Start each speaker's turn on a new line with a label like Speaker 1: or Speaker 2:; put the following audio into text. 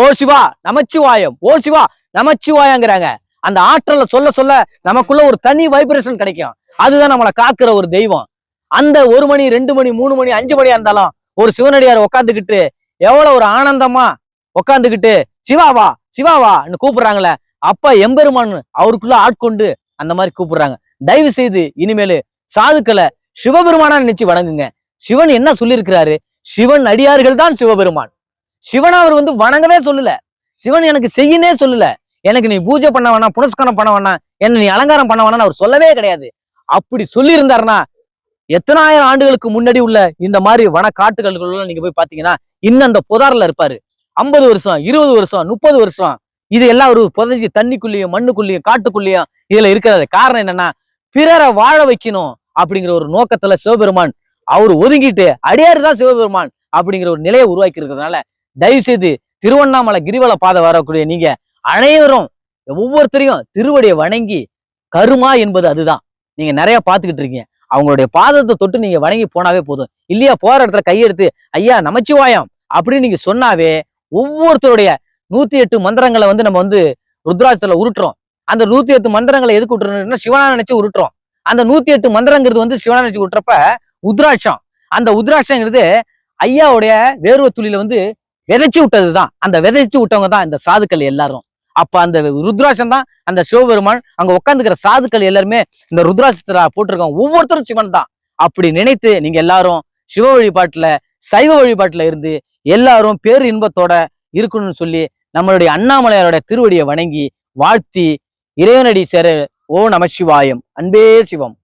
Speaker 1: ஓ சிவா நமச்சிவாயம். ஓ சிவா நமச்சிவாயங்கிறாங்க. அந்த ஆற்றலை சொல்ல சொல்ல நமக்குள்ள ஒரு தனி வைப்ரேஷன் கிடைக்கும். அதுதான் நம்மளை காக்குற ஒரு தெய்வம். அந்த ஒரு மணி ரெண்டு மணி மூணு மணி அஞ்சு மணியா இருந்தாலும் ஒரு சிவனடியார் உட்காந்துக்கிட்டு எவ்வளவு ஒரு ஆனந்தமா உட்காந்துக்கிட்டு சிவாவா சிவாவான்னு கூப்பிடுறாங்களே அப்ப எம்பெருமான் அவருக்குள்ள ஆட்கொண்டு அந்த மாதிரி கூப்பிடுறாங்க. தயவு செய்து இனிமேலு சாதுக்களை சிவபெருமானா நினைச்சு வணங்குங்க. சிவன் என்ன சொல்லியிருக்கிறாரு? சிவன் அடியார்கள் தான் சிவபெருமான். சிவனை அவர் வந்து வணங்கவே சொல்லல. சிவன் எனக்கு செய்யினே சொல்லல. எனக்கு நீ பூஜை பண்ண வேணாம் புனஸ்காரம் பண்ண வேணாம் என்ன நீ அலங்காரம் பண்ண வேணாம்னு அவர் சொல்லவே கிடையாது. அப்படி சொல்லியிருந்தாருன்னா எத்தனாயிரம் ஆண்டுகளுக்கு முன்னாடி உள்ள இந்த மாதிரி வன காட்டுகளுக்குள்ள நீங்க போய் பாத்தீங்கன்னா இன்னும் அந்த புதாரில் இருப்பாரு. ஐம்பது வருஷம் இருபது வருஷம் முப்பது வருஷம் இது எல்லாம் ஒரு புதைஞ்சி தண்ணிக்குள்ளேயும் மண்ணுக்குள்ளேயும் காட்டுக்குள்ளேயும் இதுல இருக்கிறது. காரணம் என்னன்னா பிறரை வாழ வைக்கணும் அப்படிங்கிற ஒரு நோக்கத்துல சிவபெருமான் அவர் ஒதுங்கிட்டு அடியாறு தான் சிவபெருமான் அப்படிங்கிற ஒரு நிலையை உருவாக்கி இருக்கிறதுனால தயவு செய்து திருவண்ணாமலை கிரிவல பாதை வரக்கூடிய நீங்க அனைவரும் ஒவ்வொருத்தரையும் திருவடியை வணங்கி கருமா என்பது அதுதான். நீங்க நிறைய பார்த்துக்கிட்டு இருக்கீங்க. அவங்களுடைய பாதத்தை தொட்டு நீங்க வணங்கி போனாவே போதும். இல்லையா போற இடத்துல கையெடுத்து ஐயா நமச்சிவாயம் அப்படின்னு நீங்க சொன்னாவே ஒவ்வொருத்தருடைய நூத்தி எட்டு மந்திரங்களை வந்து நம்ம வந்து ருத்ராஜத்துல உருட்டுறோம். அந்த நூத்தி எட்டு மந்திரங்களை எதுக்கு விட்டுறோம்னா சிவனா நினைச்சு உருட்டுறோம். அந்த நூத்தி எட்டு மந்திரங்கிறது வந்து சிவனா நினைச்சு விட்டுறப்ப உத்ராட்சம். அந்த உத்ராட்சங்கிறது ஐயாவுடைய வேர்வை துளியில வந்து விதைச்சு விட்டதுதான். அந்த விதைச்சு விட்டவங்க தான் இந்த சாதுக்கள் எல்லாரும். அப்ப அந்த ருத்ராட்சம் தான் அந்த சிவபெருமான் அங்க உட்காந்துக்கிற சாதுக்கள் எல்லாருமே இந்த ருத்ராட்சத்துல போட்டிருக்கோம் ஒவ்வொருத்தரும் சிவன் தான். அப்படி நினைத்து நீங்க எல்லாரும் சிவ வழிபாட்டுல சைவ வழிபாட்டுல இருந்து எல்லாரும் பேர் இன்பத்தோட இருக்கணும்னு சொல்லி நம்மளுடைய அண்ணாமலையாரோட திருவடியை வணங்கி வாழ்த்தி இறைவனடி சேர ஓ நமசிவாயம் அன்பே சிவம்.